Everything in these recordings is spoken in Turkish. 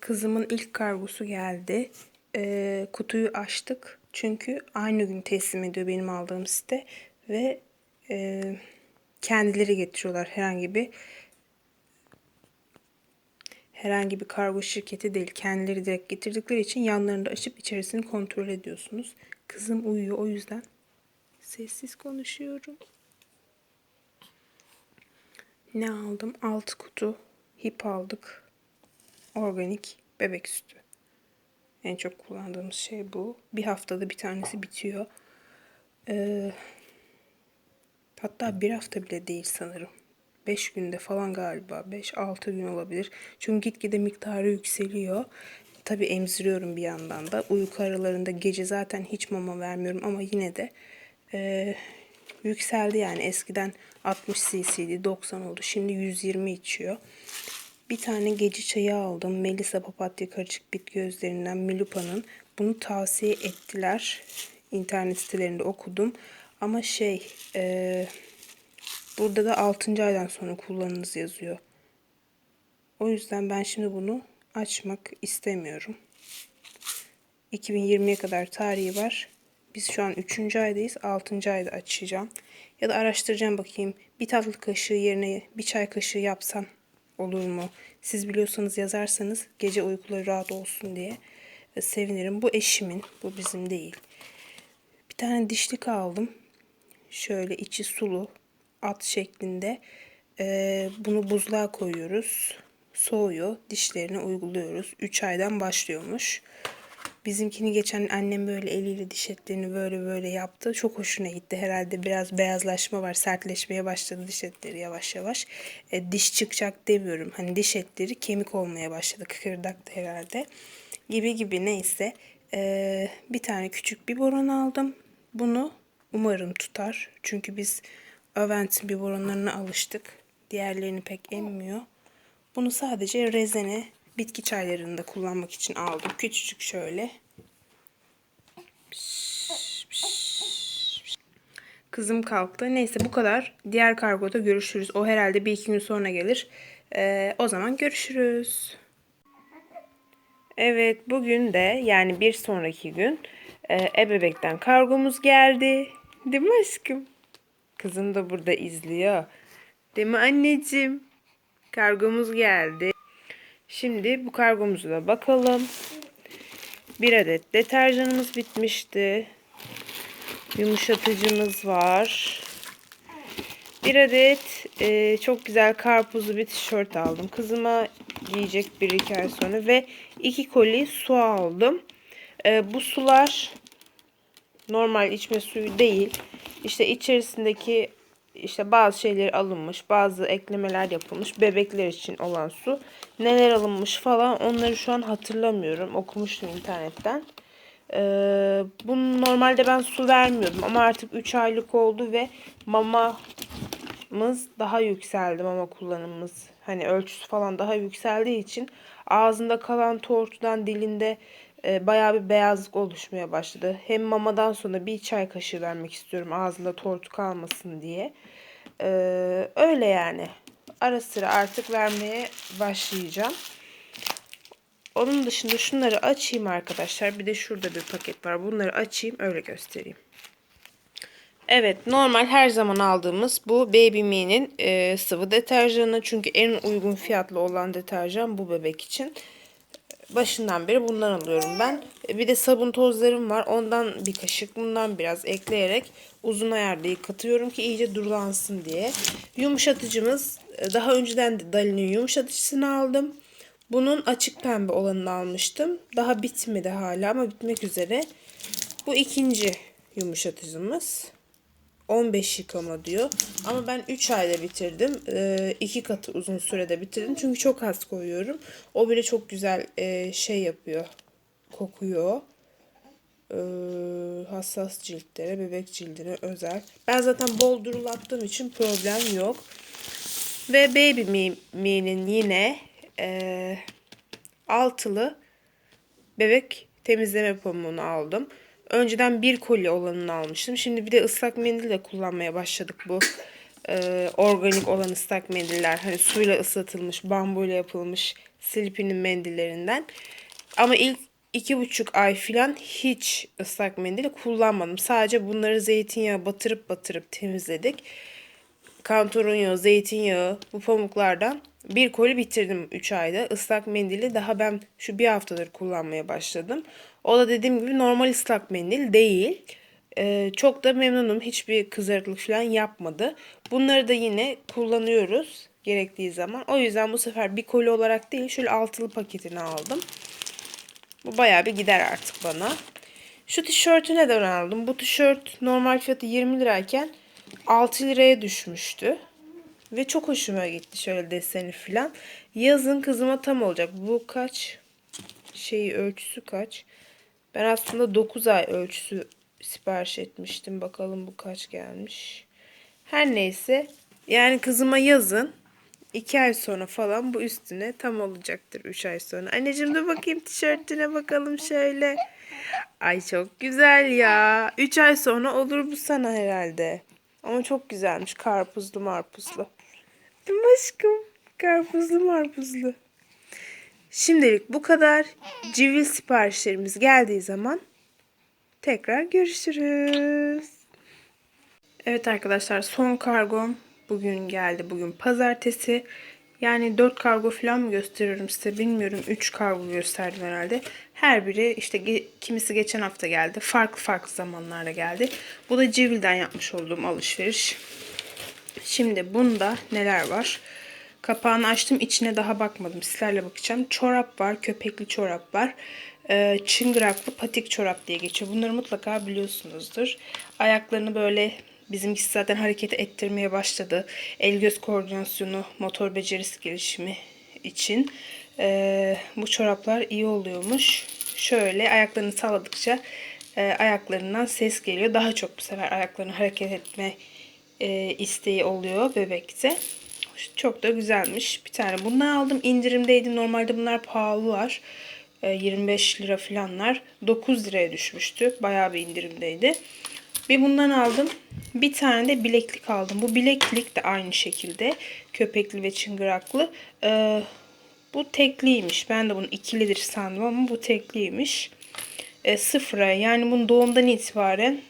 Kızımın ilk kargosu geldi. Ee, kutuyu açtık. Çünkü aynı gün teslim ediyor benim aldığım site. Ve e, kendileri getiriyorlar herhangi bir herhangi bir kargo şirketi değil. Kendileri direkt getirdikleri için yanlarında açıp içerisini kontrol ediyorsunuz. Kızım uyuyor o yüzden sessiz konuşuyorum. Ne aldım? 6 kutu hip aldık. Organik bebek sütü. En çok kullandığımız şey bu. Bir haftada bir tanesi bitiyor. Ee, hatta bir hafta bile değil sanırım. 5 günde falan galiba. 5-6 gün olabilir. Çünkü gitgide miktarı yükseliyor. Tabii emziriyorum bir yandan da. Uyku aralarında gece zaten hiç mama vermiyorum ama yine de e, yükseldi yani. Eskiden 60 cc'di 90 oldu. Şimdi 120 içiyor. Bir tane gece çayı aldım. Melisa papatya karışık bitki gözlerinden Milupa'nın. Bunu tavsiye ettiler. İnternet sitelerinde okudum. Ama şey e, burada da 6. aydan sonra kullanınız yazıyor. O yüzden ben şimdi bunu açmak istemiyorum. 2020'ye kadar tarihi var. Biz şu an 3. aydayız. 6. ayda açacağım. Ya da araştıracağım bakayım. Bir tatlı kaşığı yerine bir çay kaşığı yapsam olur mu? Siz biliyorsanız yazarsanız gece uykuları rahat olsun diye e, sevinirim. Bu eşimin, bu bizim değil. Bir tane dişlik aldım. Şöyle içi sulu, at şeklinde. Ee, bunu buzluğa koyuyoruz. Soğuyor. Dişlerine uyguluyoruz. 3 aydan başlıyormuş. Bizimkini geçen annem böyle eliyle diş etlerini böyle böyle yaptı. Çok hoşuna gitti. Herhalde biraz beyazlaşma var. Sertleşmeye başladı diş etleri yavaş yavaş. E, diş çıkacak demiyorum. Hani diş etleri kemik olmaya başladı. Kıkırdaktı herhalde. Gibi gibi neyse. E, bir tane küçük bir boron aldım. Bunu umarım tutar. Çünkü biz Avent'in biberonlarına alıştık. Diğerlerini pek emmiyor. Bunu sadece rezene bitki çaylarında kullanmak için aldım. Küçücük şöyle. Kızım kalktı. Neyse bu kadar. Diğer kargoda görüşürüz. O herhalde bir iki gün sonra gelir. Ee, o zaman görüşürüz. Evet bugün de yani bir sonraki gün e, ebebekten kargomuz geldi. Değil mi aşkım? Kızım da burada izliyor. Değil mi anneciğim? Kargomuz geldi. Şimdi bu kargomuza da bakalım. Bir adet deterjanımız bitmişti. Yumuşatıcımız var. Bir adet e, çok güzel karpuzlu bir tişört aldım. Kızıma giyecek bir iki ay sonra. Ve iki koli su aldım. E, bu sular normal içme suyu değil. İşte içerisindeki işte bazı şeyler alınmış, bazı eklemeler yapılmış. Bebekler için olan su. Neler alınmış falan onları şu an hatırlamıyorum. Okumuştum internetten. Ee, bunu normalde ben su vermiyordum ama artık 3 aylık oldu ve mamamız daha yükseldi mama kullanımımız. Hani ölçüsü falan daha yükseldiği için ağzında kalan tortudan dilinde e, bayağı bir beyazlık oluşmaya başladı. Hem mamadan sonra bir çay kaşığı vermek istiyorum ağzında tortu kalmasın diye. E, öyle yani. Ara sıra artık vermeye başlayacağım. Onun dışında şunları açayım arkadaşlar. Bir de şurada bir paket var. Bunları açayım öyle göstereyim. Evet normal her zaman aldığımız bu Baby Me'nin e, sıvı deterjanı. Çünkü en uygun fiyatlı olan deterjan bu bebek için. Başından beri bundan alıyorum ben. E, bir de sabun tozlarım var. Ondan bir kaşık bundan biraz ekleyerek uzun ayarda yıkatıyorum ki iyice durulansın diye. Yumuşatıcımız e, daha önceden de Dali'nin yumuşatıcısını aldım. Bunun açık pembe olanını almıştım. Daha bitmedi hala ama bitmek üzere. Bu ikinci yumuşatıcımız. 15 yıkama diyor. Ama ben 3 ayda bitirdim. 2 ee, katı uzun sürede bitirdim. Çünkü çok az koyuyorum. O bile çok güzel e, şey yapıyor. Kokuyor. Ee, hassas ciltlere, bebek cildine özel. Ben zaten bol durulattığım için problem yok. Ve Baby Me'nin yine e, altılı bebek temizleme pamuğunu aldım. Önceden bir koli olanını almıştım. Şimdi bir de ıslak mendil de kullanmaya başladık bu. E, organik olan ıslak mendiller. Hani suyla ıslatılmış, bambuyla yapılmış Sleepy'nin mendillerinden. Ama ilk iki buçuk ay falan hiç ıslak mendil kullanmadım. Sadece bunları zeytinyağı batırıp batırıp temizledik. Kantorun yağı, zeytinyağı bu pamuklardan bir koli bitirdim 3 ayda. Islak mendili daha ben şu bir haftadır kullanmaya başladım. O da dediğim gibi normal ıslak mendil değil. Ee, çok da memnunum. Hiçbir kızarıklık falan yapmadı. Bunları da yine kullanıyoruz gerektiği zaman. O yüzden bu sefer bir koli olarak değil şöyle altılı paketini aldım. Bu bayağı bir gider artık bana. Şu tişörtü neden aldım? Bu tişört normal fiyatı 20 lirayken 6 liraya düşmüştü. Ve çok hoşuma gitti şöyle deseni falan. Yazın kızıma tam olacak. Bu kaç? Şeyi ölçüsü kaç? Ben aslında 9 ay ölçüsü sipariş etmiştim. Bakalım bu kaç gelmiş. Her neyse. Yani kızıma yazın 2 ay sonra falan bu üstüne tam olacaktır 3 ay sonra. Anneciğim de bakayım tişörtüne bakalım şöyle. Ay çok güzel ya. 3 ay sonra olur bu sana herhalde. Ama çok güzelmiş. Karpuzlu marpuzlu. Değil mi aşkım? Karpuzlu marpuzlu. Şimdilik bu kadar. Civil siparişlerimiz geldiği zaman tekrar görüşürüz. Evet arkadaşlar son kargom bugün geldi. Bugün pazartesi. Yani 4 kargo falan mı gösteriyorum size bilmiyorum. 3 kargo gösterdim herhalde. Her biri işte ge- kimisi geçen hafta geldi. Farklı farklı zamanlarda geldi. Bu da Civil'den yapmış olduğum alışveriş. Şimdi bunda neler var? Kapağını açtım. içine daha bakmadım. Sizlerle bakacağım. Çorap var. Köpekli çorap var. Ee, çıngıraklı patik çorap diye geçiyor. Bunları mutlaka biliyorsunuzdur. Ayaklarını böyle bizimkisi zaten hareket ettirmeye başladı. El göz koordinasyonu, motor becerisi gelişimi için. Ee, bu çoraplar iyi oluyormuş. Şöyle ayaklarını salladıkça e, ayaklarından ses geliyor. Daha çok bu sefer ayaklarını hareket etme e, isteği oluyor bebekte. Çok da güzelmiş. Bir tane bundan aldım. İndirimdeydi. Normalde bunlar pahalılar. E, 25 lira falanlar. 9 liraya düşmüştü. Bayağı bir indirimdeydi. Bir bundan aldım. Bir tane de bileklik aldım. Bu bileklik de aynı şekilde. Köpekli ve çıngıraklı. E, bu tekliymiş. Ben de bunu ikilidir sandım ama bu tekliymiş. E, sıfıra yani bunu doğumdan itibaren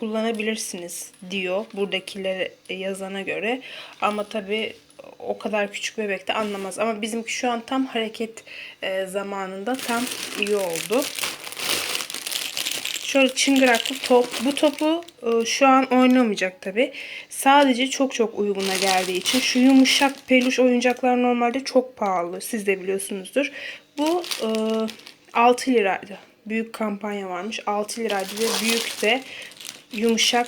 kullanabilirsiniz diyor buradakilere yazana göre. Ama tabi o kadar küçük bebek de anlamaz. Ama bizimki şu an tam hareket e, zamanında tam iyi oldu. Şöyle çıngıraklı top. Bu topu e, şu an oynamayacak tabi. Sadece çok çok uyguna geldiği için. Şu yumuşak peluş oyuncaklar normalde çok pahalı. Siz de biliyorsunuzdur. Bu e, 6 liraydı. Büyük kampanya varmış. 6 liraydı ve büyük de yumuşak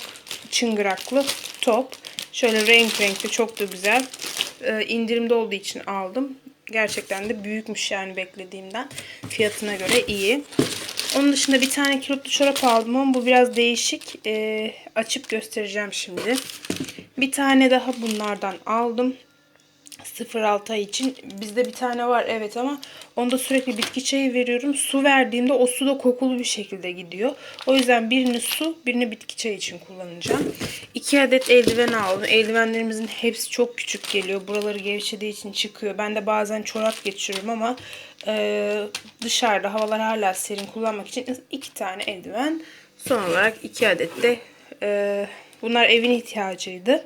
çıngıraklı top. Şöyle renk renkli çok da güzel. Ee, indirimde olduğu için aldım. Gerçekten de büyükmüş yani beklediğimden. Fiyatına göre iyi. Onun dışında bir tane kilotlu çorap aldım ama bu biraz değişik. Ee, açıp göstereceğim şimdi. Bir tane daha bunlardan aldım. 0-6 ay için. Bizde bir tane var evet ama onda sürekli bitki çayı veriyorum. Su verdiğimde o su da kokulu bir şekilde gidiyor. O yüzden birini su birini bitki çayı için kullanacağım. 2 adet eldiven aldım. Eldivenlerimizin hepsi çok küçük geliyor. Buraları gevşediği için çıkıyor. Ben de bazen çorap geçiriyorum ama e, dışarıda havalar hala serin kullanmak için iki tane eldiven. Son olarak 2 adet de e, bunlar evin ihtiyacıydı.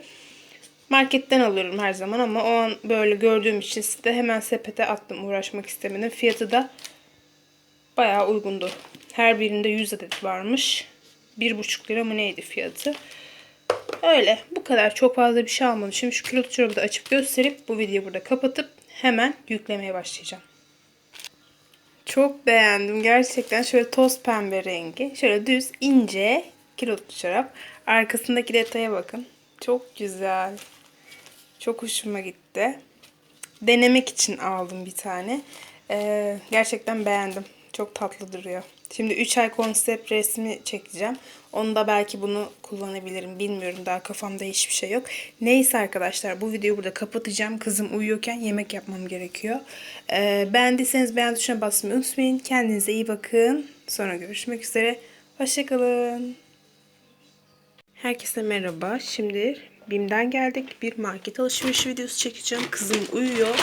Marketten alıyorum her zaman ama o an böyle gördüğüm için de hemen sepete attım uğraşmak istemedim. Fiyatı da bayağı uygundu. Her birinde 100 adet varmış. 1,5 lira mı neydi fiyatı. Öyle bu kadar çok fazla bir şey almadım. Şimdi şu kilotlu çorabı da açıp gösterip bu videoyu burada kapatıp hemen yüklemeye başlayacağım. Çok beğendim gerçekten şöyle toz pembe rengi. Şöyle düz ince kilotlu çorap. Arkasındaki detaya bakın. Çok güzel. Çok hoşuma gitti. Denemek için aldım bir tane. Ee, gerçekten beğendim. Çok tatlı duruyor. Şimdi 3 ay konsept resmi çekeceğim. Onu da belki bunu kullanabilirim. Bilmiyorum daha kafamda hiçbir şey yok. Neyse arkadaşlar bu videoyu burada kapatacağım. Kızım uyuyorken yemek yapmam gerekiyor. Ee, beğendiyseniz beğen tuşuna basmayı unutmayın. Kendinize iyi bakın. Sonra görüşmek üzere. Hoşçakalın. Herkese merhaba. Şimdi BİM'den geldik. Bir market alışveriş videosu çekeceğim. Kızım uyuyor.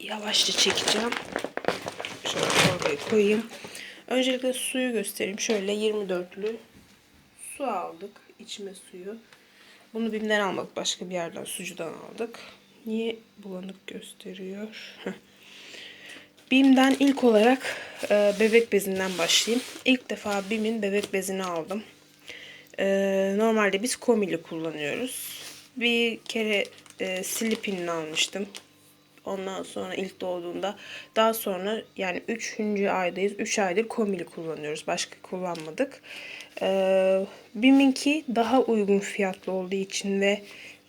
yavaşça çekeceğim. Şöyle torbaya koyayım. Öncelikle suyu göstereyim. Şöyle 24'lü su aldık. içme suyu. Bunu BİM'den almadık. Başka bir yerden sucudan aldık. Niye bulanık gösteriyor? BİM'den ilk olarak e, bebek bezinden başlayayım. İlk defa BİM'in bebek bezini aldım. E, normalde biz komili kullanıyoruz. Bir kere e, Sleepy'nin almıştım. Ondan sonra ilk doğduğunda daha sonra yani 3. aydayız. 3 aydır komili kullanıyoruz. Başka kullanmadık. Ee, BİM'inki daha uygun fiyatlı olduğu için ve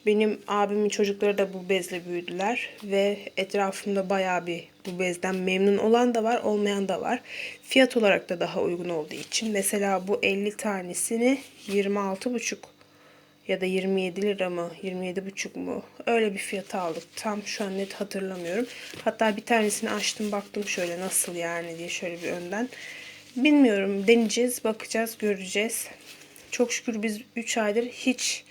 benim abimin çocukları da bu bezle büyüdüler ve etrafımda bayağı bir bu bezden memnun olan da var, olmayan da var. Fiyat olarak da daha uygun olduğu için mesela bu 50 tanesini 26,5 ya da 27 lira mı 27,5 mu öyle bir fiyata aldık. Tam şu an net hatırlamıyorum. Hatta bir tanesini açtım baktım şöyle nasıl yani diye şöyle bir önden. Bilmiyorum deneyeceğiz bakacağız göreceğiz. Çok şükür biz 3 aydır hiç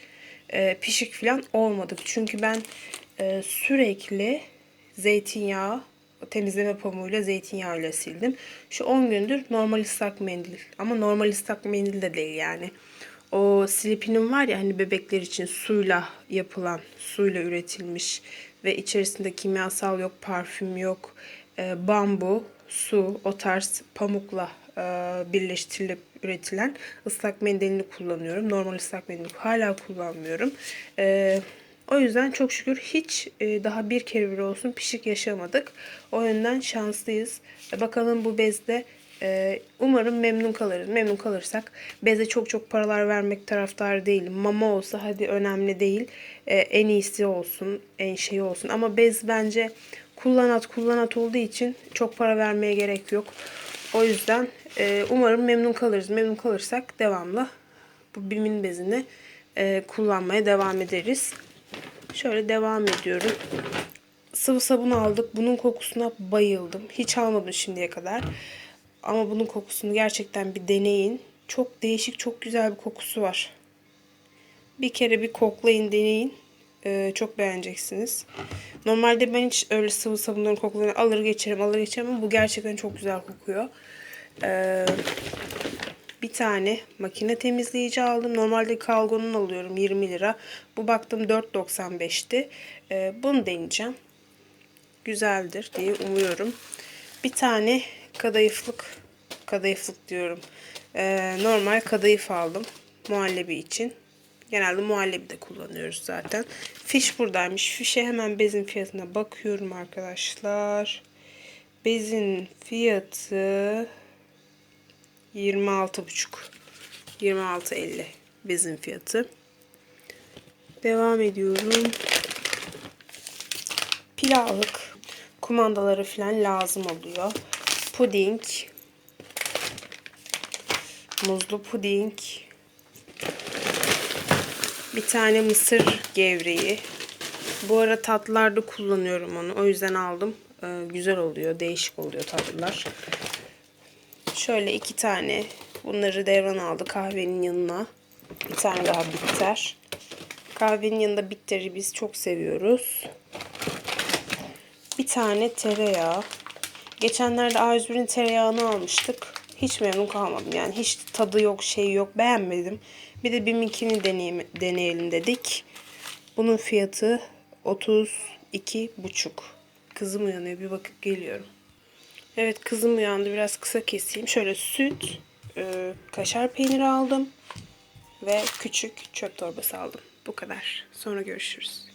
e, pişik falan olmadık. Çünkü ben e, sürekli zeytinyağı temizleme pamuğuyla zeytinyağıyla sildim. Şu 10 gündür normal ıslak mendil ama normal ıslak mendil de değil yani o Sleepy'nin var ya hani bebekler için suyla yapılan, suyla üretilmiş ve içerisinde kimyasal yok, parfüm yok, e, bambu, su, o tarz pamukla e, birleştirilip üretilen ıslak mendilini kullanıyorum. Normal ıslak mendil hala kullanmıyorum. E, o yüzden çok şükür hiç e, daha bir kere bile olsun pişik yaşamadık. O yönden şanslıyız. E, bakalım bu bezde ee, umarım memnun kalırız. Memnun kalırsak beze çok çok paralar vermek taraftarı değilim. Mama olsa hadi önemli değil. Ee, en iyisi olsun, en şey olsun. Ama bez bence kullanat kullanat olduğu için çok para vermeye gerek yok. O yüzden e, umarım memnun kalırız. Memnun kalırsak devamlı bu bimin bezini e, kullanmaya devam ederiz. Şöyle devam ediyorum. Sıvı sabun aldık. Bunun kokusuna bayıldım. Hiç almadım şimdiye kadar. Ama bunun kokusunu gerçekten bir deneyin. Çok değişik, çok güzel bir kokusu var. Bir kere bir koklayın, deneyin. Ee, çok beğeneceksiniz. Normalde ben hiç öyle sıvı sabunların kokularını alır geçerim, alır geçerim ama bu gerçekten çok güzel kokuyor. Ee, bir tane makine temizleyici aldım. Normalde Kalgon'un alıyorum 20 lira. Bu baktım 4.95'ti. Ee, bunu deneyeceğim. Güzeldir diye umuyorum. Bir tane kadayıflık kadayıflık diyorum. Ee, normal kadayıf aldım muhallebi için. Genelde muhallebi de kullanıyoruz zaten. Fiş buradaymış. Fişe hemen bezin fiyatına bakıyorum arkadaşlar. Bezin fiyatı 26,5 26.50 bezin fiyatı. Devam ediyorum. Pilavlık kumandaları falan lazım oluyor puding, muzlu puding, bir tane mısır gevreği. Bu ara tatlılarda kullanıyorum onu. O yüzden aldım. Ee, güzel oluyor. Değişik oluyor tatlılar. Şöyle iki tane. Bunları devran aldı kahvenin yanına. Bir tane daha bitter. Kahvenin yanında bitteri biz çok seviyoruz. Bir tane tereyağı. Geçenlerde A101'in tereyağını almıştık. Hiç memnun kalmadım. Yani hiç tadı yok, şey yok. Beğenmedim. Bir de bir mikini deneyim, deneyelim dedik. Bunun fiyatı 32,5. Kızım uyanıyor. Bir bakıp geliyorum. Evet kızım uyandı. Biraz kısa keseyim. Şöyle süt, e, kaşar peyniri aldım. Ve küçük çöp torbası aldım. Bu kadar. Sonra görüşürüz.